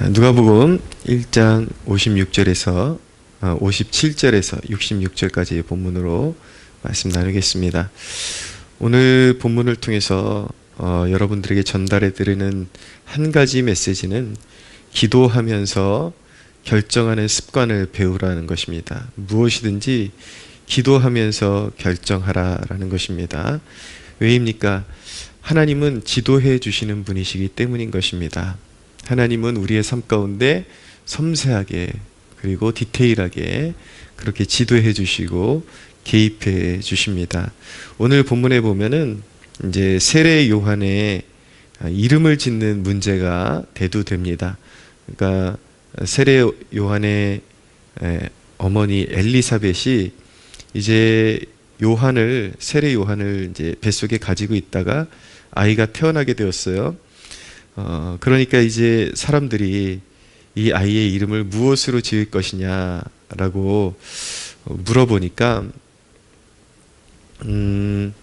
누가복음 1장 56절에서 57절에서 66절까지의 본문으로 말씀 나누겠습니다. 오늘 본문을 통해서 어, 여러분들에게 전달해 드리는 한 가지 메시지는 기도하면서 결정하는 습관을 배우라는 것입니다. 무엇이든지 기도하면서 결정하라라는 것입니다. 왜입니까? 하나님은 지도해 주시는 분이시기 때문인 것입니다. 하나님은 우리의 삶 가운데 섬세하게 그리고 디테일하게 그렇게 지도해 주시고 개입해 주십니다. 오늘 본문에 보면은 이제 세례 요한의 이름을 짓는 문제가 대두됩니다. 그러니까 세례 요한의 어머니 엘리사벳이 이제 요한을 세례 요한을 이제 뱃속에 가지고 있다가 아이가 태어나게 되었어요. 어, 그러니까 이제 사람들이 이 아이의 이름을 무엇으로 지을 것이냐라고 물어보니까 음,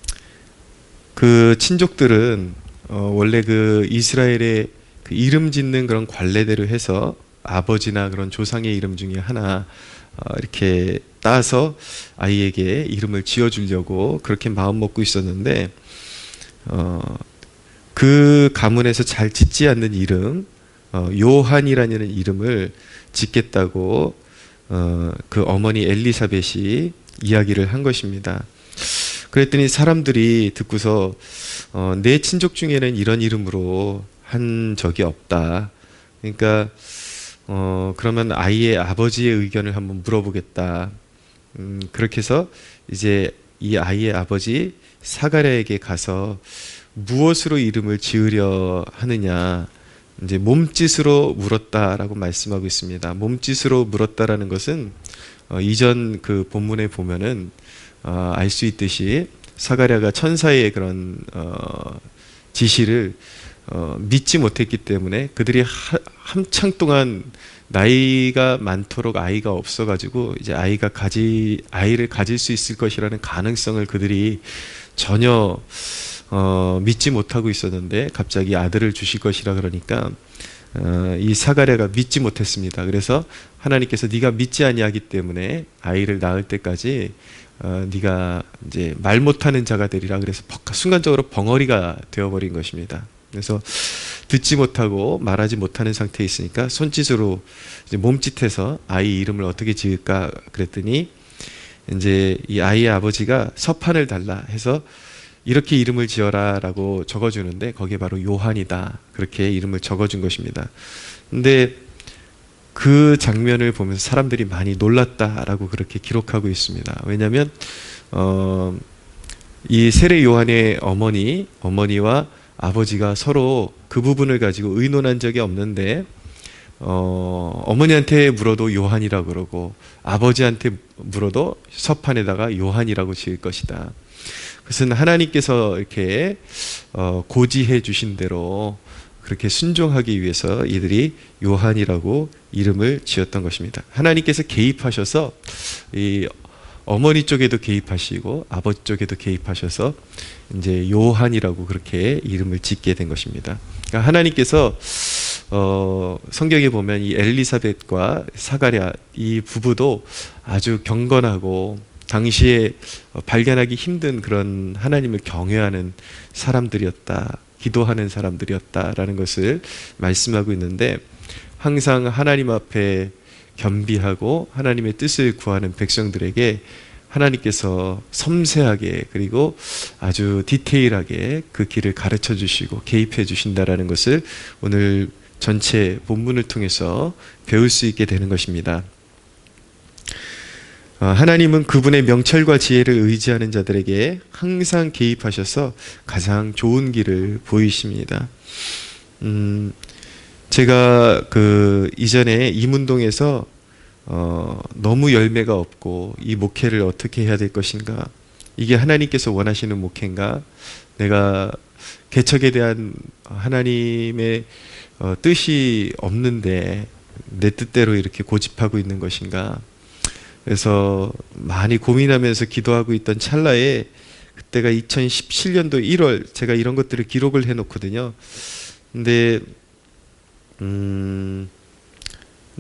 그 친족들은 어, 원래 그 이스라엘의 그 이름 짓는 그런 관례대로 해서 아버지나 그런 조상의 이름 중에 하나 어, 이렇게 따서 아이에게 이름을 지어주려고 그렇게 마음 먹고 있었는데 어, 그 가문에서 잘 짓지 않는 이름 어, 요한이라는 이름을 짓겠다고 어, 그 어머니 엘리사벳이 이야기를 한 것입니다. 그랬더니 사람들이 듣고서 어, 내 친족 중에는 이런 이름으로 한 적이 없다. 그러니까 어, 그러면 아이의 아버지의 의견을 한번 물어보겠다. 음, 그렇게 해서 이제 이 아이의 아버지 사가랴에게 가서 무엇으로 이름을 지으려 하느냐 이제 몸짓으로 물었다라고 말씀하고 있습니다. 몸짓으로 물었다라는 것은 어, 이전 그 본문에 보면은 어, 알수 있듯이 사가랴가 천사의 그런 어, 지시를 어, 믿지 못했기 때문에 그들이 하, 한창 동안 나이가 많도록 아이가 없어가지고 이제 아이가 가지 아이를 가질 수 있을 것이라는 가능성을 그들이 전혀 어, 믿지 못하고 있었는데 갑자기 아들을 주실 것이라 그러니까 어, 이 사가랴가 믿지 못했습니다. 그래서 하나님께서 네가 믿지 아니하기 때문에 아이를 낳을 때까지 어, 네가 이제 말 못하는 자가 되리라 그래서 순간적으로 벙어리가 되어버린 것입니다. 그래서 듣지 못하고 말하지 못하는 상태에 있으니까 손짓으로 몸짓해서 아이 이름을 어떻게 지을까 그랬더니 이제 이 아이의 아버지가 서판을 달라 해서 이렇게 이름을 지어라 라고 적어주는데 거기에 바로 요한이다 그렇게 이름을 적어준 것입니다. 근데 그 장면을 보면서 사람들이 많이 놀랐다라고 그렇게 기록하고 있습니다. 왜냐하면 어, 이 세례 요한의 어머니 어머니와 아버지가 서로 그 부분을 가지고 의논한 적이 없는데 어, 어머니한테 물어도 요한이라고 그러고 아버지한테 물어도 서판에다가 요한이라고 지을 것이다. 그것은 하나님께서 이렇게 어, 고지해 주신 대로 그렇게 순종하기 위해서 이들이 요한이라고 이름을 지었던 것입니다. 하나님께서 개입하셔서 이 어머니 쪽에도 개입하시고 아버지 쪽에도 개입하셔서 이제 요한이라고 그렇게 이름을 짓게 된 것입니다. 그러니까 하나님께서 어, 성경에 보면 이 엘리사벳과 사가랴 이 부부도 아주 경건하고 당시에 발견하기 힘든 그런 하나님을 경외하는 사람들이었다. 기도하는 사람들이었다라는 것을 말씀하고 있는데 항상 하나님 앞에 겸비하고 하나님의 뜻을 구하는 백성들에게 하나님께서 섬세하게 그리고 아주 디테일하게 그 길을 가르쳐 주시고 개입해 주신다라는 것을 오늘 전체 본문을 통해서 배울 수 있게 되는 것입니다. 어, 하나님은 그분의 명철과 지혜를 의지하는 자들에게 항상 개입하셔서 가장 좋은 길을 보이십니다. 음, 제가 그 이전에 이문동에서 어, 너무 열매가 없고 이 목회를 어떻게 해야 될 것인가? 이게 하나님께서 원하시는 목회인가? 내가 개척에 대한 하나님의 어, 뜻이 없는데 내 뜻대로 이렇게 고집하고 있는 것인가? 그래서 많이 고민하면서 기도하고 있던 찰나에 그때가 2017년도 1월 제가 이런 것들을 기록을 해 놓거든요. 근데 음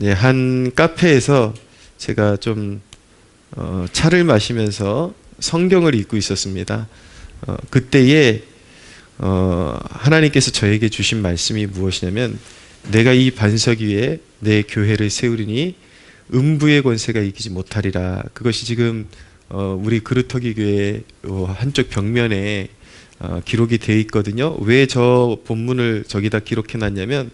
예, 한 카페에서 제가 좀 어, 차를 마시면서 성경을 읽고 있었습니다. 어, 그때에 어, 하나님께서 저에게 주신 말씀이 무엇이냐면 내가 이 반석 위에 내 교회를 세우리니 음부의 권세가 이기지 못하리라. 그것이 지금 어, 우리 그루터기 교회 어, 한쪽 벽면에 어, 기록이 되어 있거든요. 왜 저 본문을 저기다 기록해 놨냐면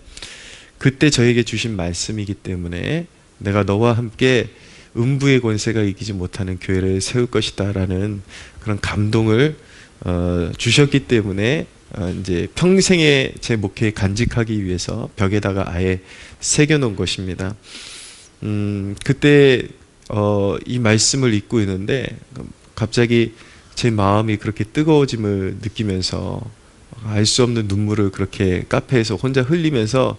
그때 저에게 주신 말씀이기 때문에 내가 너와 함께 음부의 권세가 이기지 못하는 교회를 세울 것이다라는 그런 감동을 어, 주셨기 때문에 어, 이제 평생의 제 목회에 간직하기 위해서 벽에다가 아예 새겨놓은 것입니다. 음, 그때 어, 이 말씀을 읽고 있는데 갑자기 제 마음이 그렇게 뜨거워짐을 느끼면서 알 수 없는 눈물을 그렇게 카페에서 혼자 흘리면서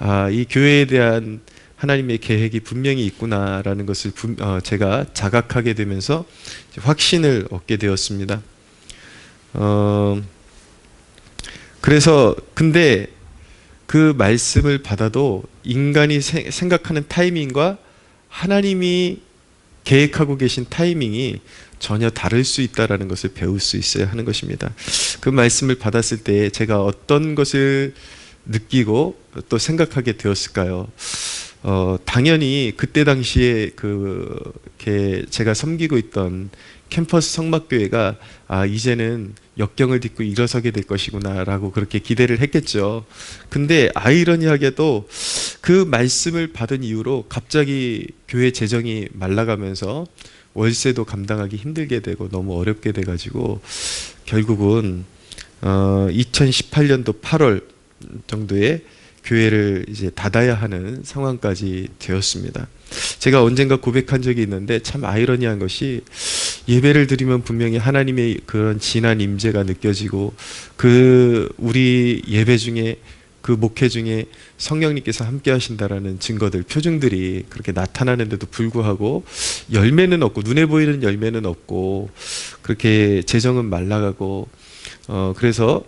아, 이 교회에 대한 하나님의 계획이 분명히 있구나라는 것을 분- 어, 제가 자각하게 되면서 확신을 얻게 되었습니다. 어, 그래서 근데 그 말씀을 받아도 인간이 세- 생각하는 타이밍과 하나님이 계획하고 계신 타이밍이 전혀 다를 수 있다라는 것을 배울 수 있어야 하는 것입니다. 그 말씀을 받았을 때 제가 어떤 것을 느끼고 또 생각하게 되었을까요? 어, 당연히 그때 당시에 그, 제가 섬기고 있던 캠퍼스 성막교회가 아, 이제는 역경을 딛고 일어서게 될 것이구나라고 그렇게 기대를 했겠죠. 근데 아이러니하게도 그 말씀을 받은 이후로 갑자기 교회 재정이 말라가면서 월세도 감당하기 힘들게 되고 너무 어렵게 돼가지고 결국은 어, 2018년도 8월 정도에 교회를 이제 닫아야 하는 상황까지 되었습니다. 제가 언젠가 고백한 적이 있는데 참 아이러니한 것이 예배를 드리면 분명히 하나님의 그런 진한 임재가 느껴지고 그 우리 예배 중에 그 목회 중에 성령님께서 함께 하신다라는 증거들, 표징들이 그렇게 나타나는데도 불구하고 열매는 없고 눈에 보이는 열매는 없고 그렇게 재정은 말라가고 어 그래서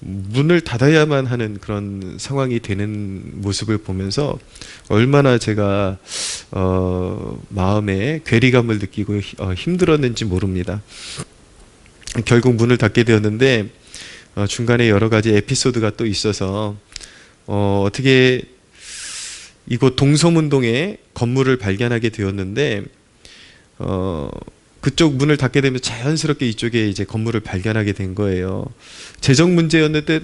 문을 닫아야만 하는 그런 상황이 되는 모습을 보면서 얼마나 제가 어 마음에 괴리감을 느끼고 히- 어, 힘들었는지 모릅니다. 결국 문을 닫게 되었는데 어, 중간에 여러 가지 에피소드가 또 있어서 어, 어떻게 이곳 동서문동에 건물을 발견하게 되었는데 어, 그쪽 문을 닫게 되면 자연스럽게 이쪽에 이제 건물을 발견하게 된 거예요. 재정 문제였는데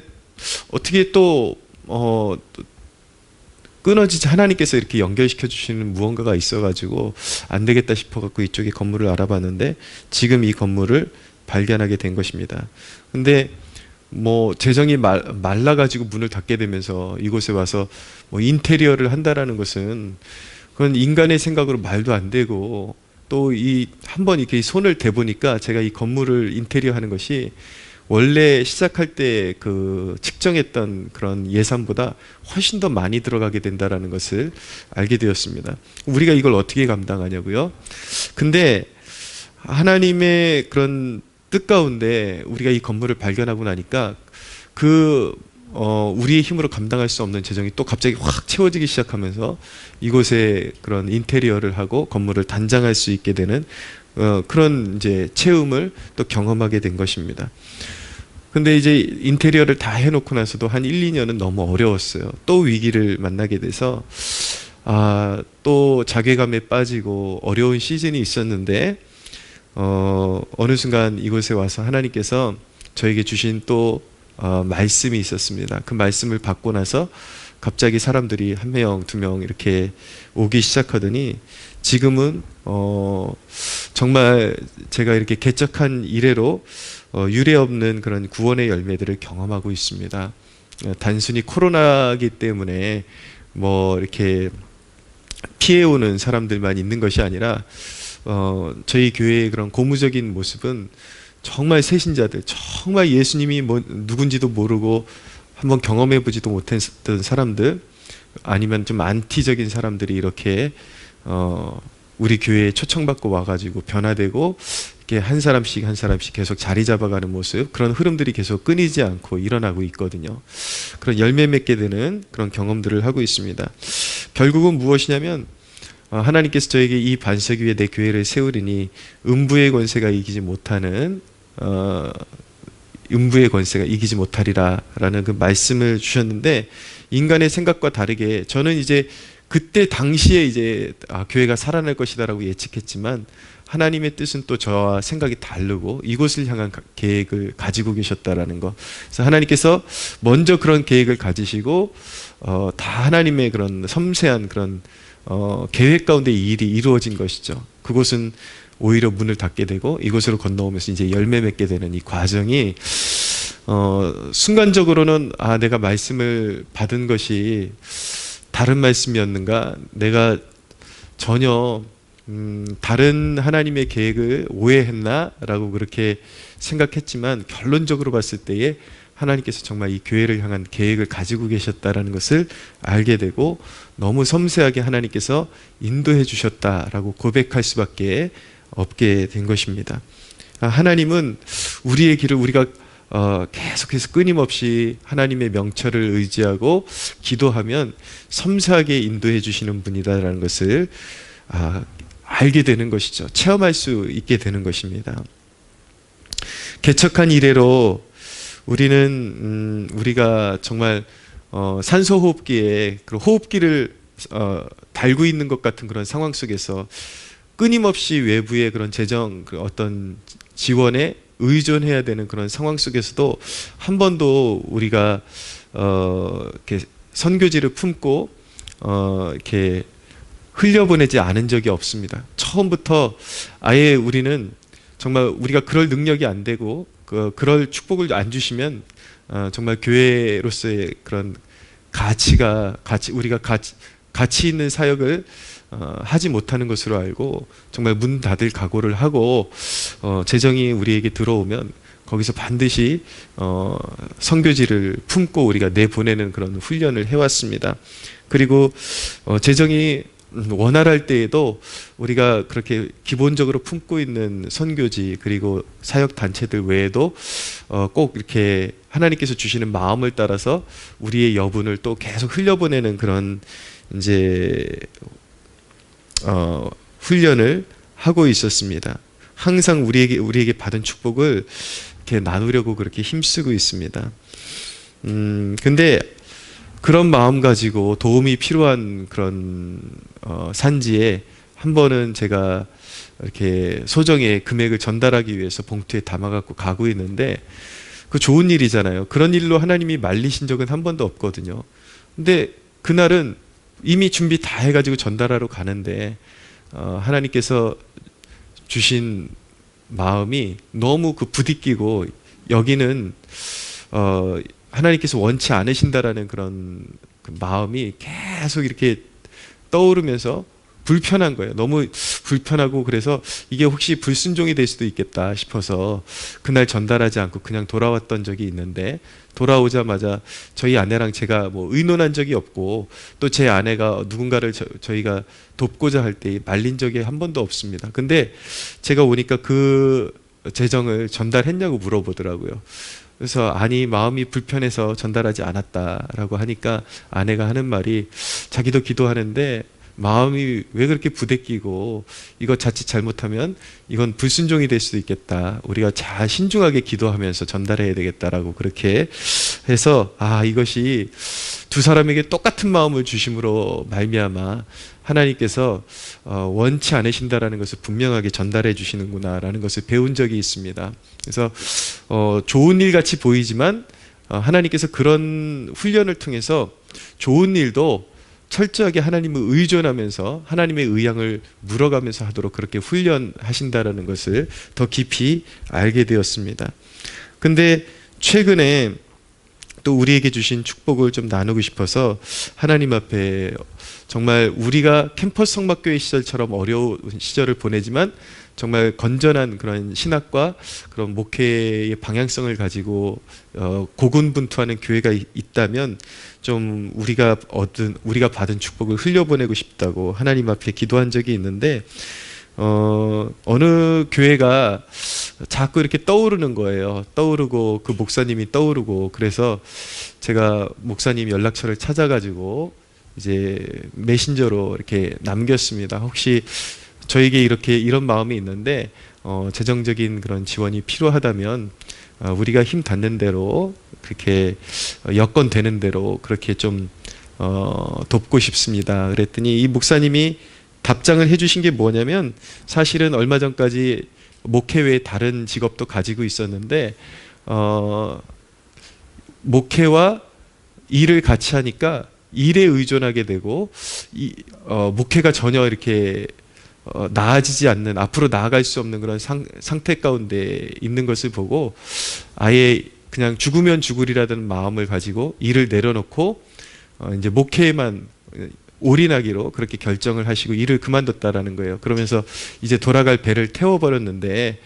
어떻게 또 어, 또 끊어지지 하나님께서 이렇게 연결시켜 주시는 무언가가 있어가지고 안 되겠다 싶어갖고 이쪽에 건물을 알아봤는데 지금 이 건물을 발견하게 된 것입니다. 근데 뭐 재정이 말, 말라가지고 문을 닫게 되면서 이곳에 와서 뭐 인테리어를 한다라는 것은 그건 인간의 생각으로 말도 안 되고 또 이 한번 이렇게 손을 대보니까 제가 이 건물을 인테리어 하는 것이 원래 시작할 때 그 측정했던 그런 예산보다 훨씬 더 많이 들어가게 된다라는 것을 알게 되었습니다. 우리가 이걸 어떻게 감당하냐고요? 근데 하나님의 그런 뜻 가운데 우리가 이 건물을 발견하고 나니까 그 어, 우리의 힘으로 감당할 수 없는 재정이 또 갑자기 확 채워지기 시작하면서 이곳에 그런 인테리어를 하고 건물을 단장할 수 있게 되는 어, 그런 이제 체험을 또 경험하게 된 것입니다. 근데 이제 인테리어를 다 해놓고 나서도 한 1, 2년은 너무 어려웠어요. 또 위기를 만나게 돼서 아, 또 자괴감에 빠지고 어려운 시즌이 있었는데 어, 어느 순간 이곳에 와서 하나님께서 저에게 주신 또 어, 말씀이 있었습니다. 그 말씀을 받고 나서 갑자기 사람들이 한 명, 두 명 이렇게 오기 시작하더니 지금은 어, 정말 제가 이렇게 개척한 이래로 어, 유례 없는 그런 구원의 열매들을 경험하고 있습니다. 어, 단순히 코로나기 때문에 뭐 이렇게 피해오는 사람들만 있는 것이 아니라 어, 저희 교회의 그런 고무적인 모습은 정말 새신자들, 정말 예수님이 뭐, 누군지도 모르고 한번 경험해 보지도 못했던 사람들, 아니면 좀 안티적인 사람들이 이렇게 어, 우리 교회에 초청받고 와가지고 변화되고 이렇게 한 사람씩 한 사람씩 계속 자리 잡아가는 모습 그런 흐름들이 계속 끊이지 않고 일어나고 있거든요. 그런 열매 맺게 되는 그런 경험들을 하고 있습니다. 결국은 무엇이냐면 어, 하나님께서 저에게 이 반석 위에 내 교회를 세우리니 음부의 권세가 이기지 못하는 어, 음부의 권세가 이기지 못하리라라는 그 말씀을 주셨는데 인간의 생각과 다르게 저는 이제 그때 당시에 이제 아, 교회가 살아날 것이다라고 예측했지만 하나님의 뜻은 또 저와 생각이 다르고 이곳을 향한 가- 계획을 가지고 계셨다라는 거. 그래서 하나님께서 먼저 그런 계획을 가지시고 어, 다 하나님의 그런 섬세한 그런 어, 계획 가운데 이 일이 이루어진 것이죠. 그곳은 오히려 문을 닫게 되고 이곳으로 건너오면서 이제 열매 맺게 되는 이 과정이 어, 순간적으로는 아 내가 말씀을 받은 것이 다른 말씀이었는가? 내가 전혀 음, 다른 하나님의 계획을 오해했나라고 그렇게 생각했지만 결론적으로 봤을 때에 하나님께서 정말 이 교회를 향한 계획을 가지고 계셨다라는 것을 알게 되고 너무 섬세하게 하나님께서 인도해 주셨다라고 고백할 수밖에 없게 된 것입니다. 아, 하나님은 우리의 길을 우리가 어, 계속해서 끊임없이 하나님의 명철을 의지하고 기도하면 섬세하게 인도해 주시는 분이다라는 것을 아, 알게 되는 것이죠. 체험할 수 있게 되는 것입니다. 개척한 이래로 우리는 음, 우리가 정말 어, 산소 호흡기에 그 호흡기를 어, 달고 있는 것 같은 그런 상황 속에서 끊임없이 외부의 그런 재정 그 어떤 지원에 의존해야 되는 그런 상황 속에서도 한 번도 우리가 어, 이렇게 선교지를 품고 어, 이렇게 흘려보내지 않은 적이 없습니다. 처음부터 아예 우리는 정말 우리가 그럴 능력이 안 되고 그 그럴 축복을 안 주시면 어, 정말 교회로서의 그런 가치가 가치 우리가 가치 가치 있는 사역을 어, 하지 못하는 것으로 알고 정말 문 닫을 각오를 하고 어, 재정이 우리에게 들어오면 거기서 반드시 어, 선교지를 품고 우리가 내보내는 그런 훈련을 해왔습니다. 그리고 어, 재정이 음, 원활할 때에도 우리가 그렇게 기본적으로 품고 있는 선교지 그리고 사역 단체들 외에도 어, 꼭 이렇게 하나님께서 주시는 마음을 따라서 우리의 여분을 또 계속 흘려보내는 그런 이제 어, 훈련을 하고 있었습니다. 항상 우리에게 우리에게 받은 축복을 이렇게 나누려고 그렇게 힘쓰고 있습니다. 음, 근데 그런 마음 가지고 도움이 필요한 그런 어, 산지에 한 번은 제가 이렇게 소정의 금액을 전달하기 위해서 봉투에 담아갖고 가고 있는데 그 좋은 일이잖아요. 그런 일로 하나님이 말리신 적은 한 번도 없거든요. 근데 그날은 이미 준비 다 해가지고 전달하러 가는데 어, 하나님께서 주신 마음이 너무 그 부딪히고 여기는 어, 하나님께서 원치 않으신다라는 그런 그 마음이 계속 이렇게 떠오르면서 불편한 거예요. 너무 불편하고 그래서 이게 혹시 불순종이 될 수도 있겠다 싶어서 그날 전달하지 않고 그냥 돌아왔던 적이 있는데 돌아오자마자 저희 아내랑 제가 뭐 의논한 적이 없고 또 제 아내가 누군가를 저, 저희가 돕고자 할 때 말린 적이 한 번도 없습니다. 근데 제가 오니까 그 재정을 전달했냐고 물어보더라고요. 그래서 아니 마음이 불편해서 전달하지 않았다라고 하니까 아내가 하는 말이 자기도 기도하는데 마음이 왜 그렇게 부대끼고 이거 자칫 잘못하면 이건 불순종이 될 수도 있겠다. 우리가 잘 신중하게 기도하면서 전달해야 되겠다라고 그렇게 해서 아 이것이 두 사람에게 똑같은 마음을 주심으로 말미암아 하나님께서 어, 원치 않으신다라는 것을 분명하게 전달해 주시는구나라는 것을 배운 적이 있습니다. 그래서 어, 좋은 일 같이 보이지만 어, 하나님께서 그런 훈련을 통해서 좋은 일도 철저하게 하나님을 의존하면서 하나님의 의향을 물어가면서 하도록 그렇게 훈련하신다라는 것을 더 깊이 알게 되었습니다. 근데 최근에 또 우리에게 주신 축복을 좀 나누고 싶어서 하나님 앞에 정말 우리가 캠퍼스 성막교회 시절처럼 어려운 시절을 보내지만 정말 건전한 그런 신학과 그런 목회의 방향성을 가지고 어, 고군분투하는 교회가 이- 있다면 좀 우리가 얻은 우리가 받은 축복을 흘려보내고 싶다고 하나님 앞에 기도한 적이 있는데 어, 어느 교회가 자꾸 이렇게 떠오르는 거예요. 떠오르고 그 목사님이 떠오르고 그래서 제가 목사님 연락처를 찾아가지고 이제 메신저로 이렇게 남겼습니다. 혹시 저에게 이렇게 이런 마음이 있는데 어, 재정적인 그런 지원이 필요하다면 어, 우리가 힘 닿는 대로 그렇게 어, 여건 되는 대로 그렇게 좀 어, 돕고 싶습니다. 그랬더니 이 목사님이 답장을 해주신 게 뭐냐면 사실은 얼마 전까지 목회 외에 다른 직업도 가지고 있었는데 어, 목회와 일을 같이 하니까 일에 의존하게 되고 이, 어, 목회가 전혀 이렇게 어, 나아지지 않는 앞으로 나아갈 수 없는 그런 상, 상태 가운데 있는 것을 보고 아예 그냥 죽으면 죽으리라는 마음을 가지고 일을 내려놓고 어, 이제 목회에만 올인하기로 그렇게 결정을 하시고 일을 그만뒀다라는 거예요. 그러면서 이제 돌아갈 배를 태워버렸는데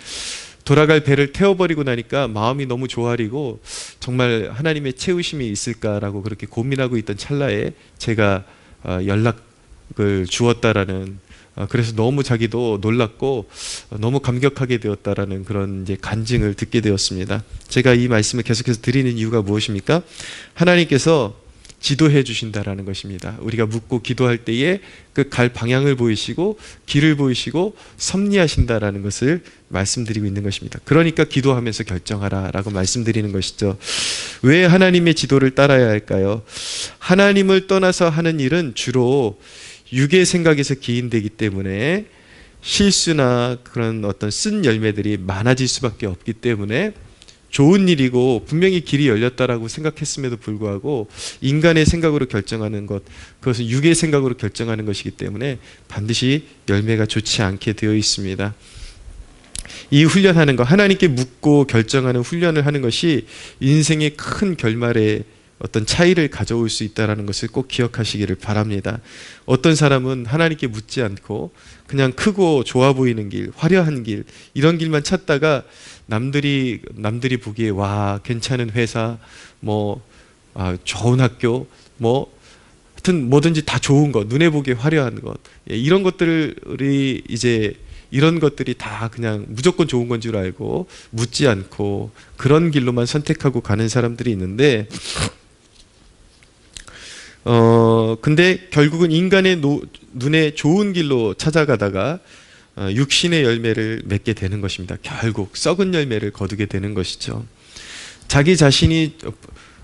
돌아갈 배를 태워버리고 나니까 마음이 너무 조아리고 정말 하나님의 채우심이 있을까라고 그렇게 고민하고 있던 찰나에 제가 어, 연락을 주었다라는 어, 그래서 너무 자기도 놀랐고 어, 너무 감격하게 되었다라는 그런 이제 간증을 듣게 되었습니다. 제가 이 말씀을 계속해서 드리는 이유가 무엇입니까? 하나님께서 지도해 주신다라는 것입니다. 우리가 묻고 기도할 때에 그 갈 방향을 보이시고 길을 보이시고 섭리하신다라는 것을 말씀드리고 있는 것입니다. 그러니까 기도하면서 결정하라라고 말씀드리는 것이죠. 왜 하나님의 지도를 따라야 할까요? 하나님을 떠나서 하는 일은 주로 육의 생각에서 기인되기 때문에 실수나 그런 어떤 쓴 열매들이 많아질 수밖에 없기 때문에 좋은 일이고 분명히 길이 열렸다라고 생각했음에도 불구하고 인간의 생각으로 결정하는 것 그것은 육의 생각으로 결정하는 것이기 때문에 반드시 열매가 좋지 않게 되어 있습니다. 이 훈련하는 것 하나님께 묻고 결정하는 훈련을 하는 것이 인생의 큰 결말에 어떤 차이를 가져올 수 있다라는 것을 꼭 기억하시기를 바랍니다. 어떤 사람은 하나님께 묻지 않고 그냥 크고 좋아 보이는 길, 화려한 길 이런 길만 찾다가 남들이 남들이 보기에 와 괜찮은 회사 뭐 아, 좋은 학교 뭐 하여튼 뭐든지 다 좋은 것 눈에 보기에 화려한 것 예, 이런 것들이 이제 이런 것들이 다 그냥 무조건 좋은 건 줄 알고 묻지 않고 그런 길로만 선택하고 가는 사람들이 있는데 어 근데 결국은 인간의 노, 눈에 좋은 길로 찾아가다가 어, 육신의 열매를 맺게 되는 것입니다. 결국 썩은 열매를 거두게 되는 것이죠. 자기 자신이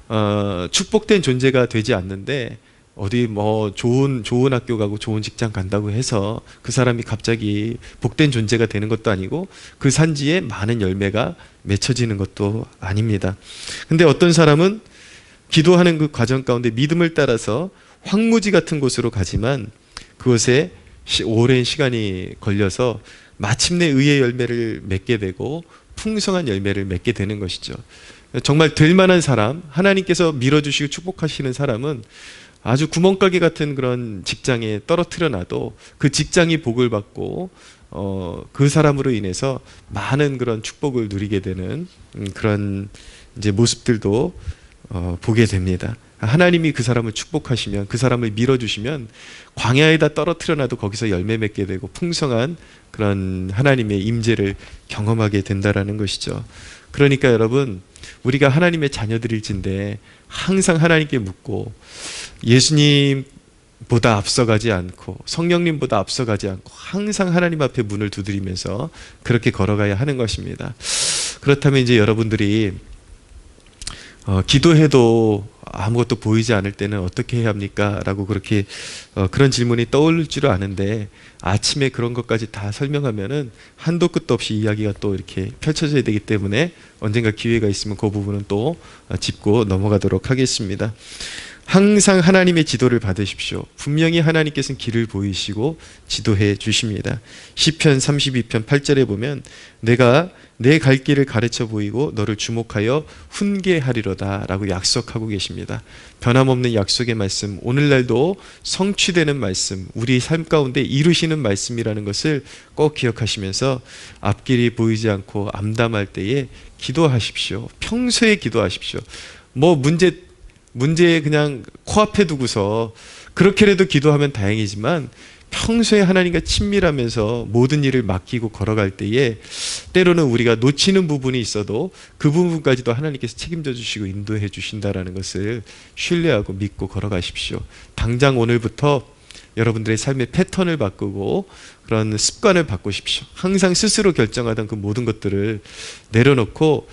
어, 축복된 존재가 되지 않는데 어디 뭐 좋은 좋은 학교 가고 좋은 직장 간다고 해서 그 사람이 갑자기 복된 존재가 되는 것도 아니고 그 산지에 많은 열매가 맺혀지는 것도 아닙니다. 근데 어떤 사람은 기도하는 그 과정 가운데 믿음을 따라서 황무지 같은 곳으로 가지만 그곳에 시, 오랜 시간이 걸려서 마침내 의의 열매를 맺게 되고 풍성한 열매를 맺게 되는 것이죠. 정말 될 만한 사람, 하나님께서 밀어주시고 축복하시는 사람은 아주 구멍가게 같은 그런 직장에 떨어뜨려 놔도 그 직장이 복을 받고 어, 그 사람으로 인해서 많은 그런 축복을 누리게 되는 음, 그런 이제 모습들도 어, 보게 됩니다. 하나님이 그 사람을 축복하시면 그 사람을 밀어주시면 광야에다 떨어뜨려 놔도 거기서 열매 맺게 되고 풍성한 그런 하나님의 임재를 경험하게 된다라는 것이죠. 그러니까 여러분 우리가 하나님의 자녀들일진데 항상 하나님께 묻고 예수님보다 앞서가지 않고 성령님보다 앞서가지 않고 항상 하나님 앞에 문을 두드리면서 그렇게 걸어가야 하는 것입니다. 그렇다면 이제 여러분들이 어, 기도해도 아무것도 보이지 않을 때는 어떻게 해야 합니까? 라고 그렇게 어, 그런 질문이 떠오를 줄 아는데 아침에 그런 것까지 다 설명하면은 한도 끝도 없이 이야기가 또 이렇게 펼쳐져야 되기 때문에 언젠가 기회가 있으면 그 부분은 또 어, 짚고 넘어가도록 하겠습니다. 항상 하나님의 지도를 받으십시오. 분명히 하나님께서는 길을 보이시고 지도해 주십니다. 시편 32편 8절에 보면 내가 내 갈 길을 가르쳐 보이고 너를 주목하여 훈계하리로다라고 약속하고 계십니다. 변함없는 약속의 말씀, 오늘날도 성취되는 말씀, 우리 삶 가운데 이루시는 말씀이라는 것을 꼭 기억하시면서 앞길이 보이지 않고 암담할 때에 기도하십시오. 평소에 기도하십시오. 뭐 문제 문제에 그냥 코앞에 두고서 그렇게라도 기도하면 다행이지만 평소에 하나님과 친밀하면서 모든 일을 맡기고 걸어갈 때에 때로는 우리가 놓치는 부분이 있어도 그 부분까지도 하나님께서 책임져 주시고 인도해 주신다라는 것을 신뢰하고 믿고 걸어가십시오. 당장 오늘부터 여러분들의 삶의 패턴을 바꾸고 그런 습관을 바꾸십시오. 항상 스스로 결정하던 그 모든 것들을 내려놓고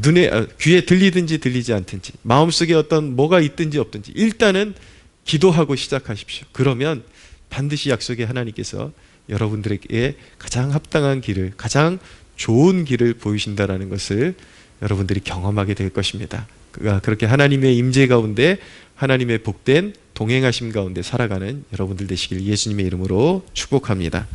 눈에 아, 귀에 들리든지 들리지 않든지 마음속에 어떤 뭐가 있든지 없든지 일단은 기도하고 시작하십시오. 그러면 반드시 약속의 하나님께서 여러분들에게 가장 합당한 길을 가장 좋은 길을 보이신다라는 것을 여러분들이 경험하게 될 것입니다. 그렇게 하나님의 임재 가운데 하나님의 복된 동행하심 가운데 살아가는 여러분들 되시길 예수님의 이름으로 축복합니다.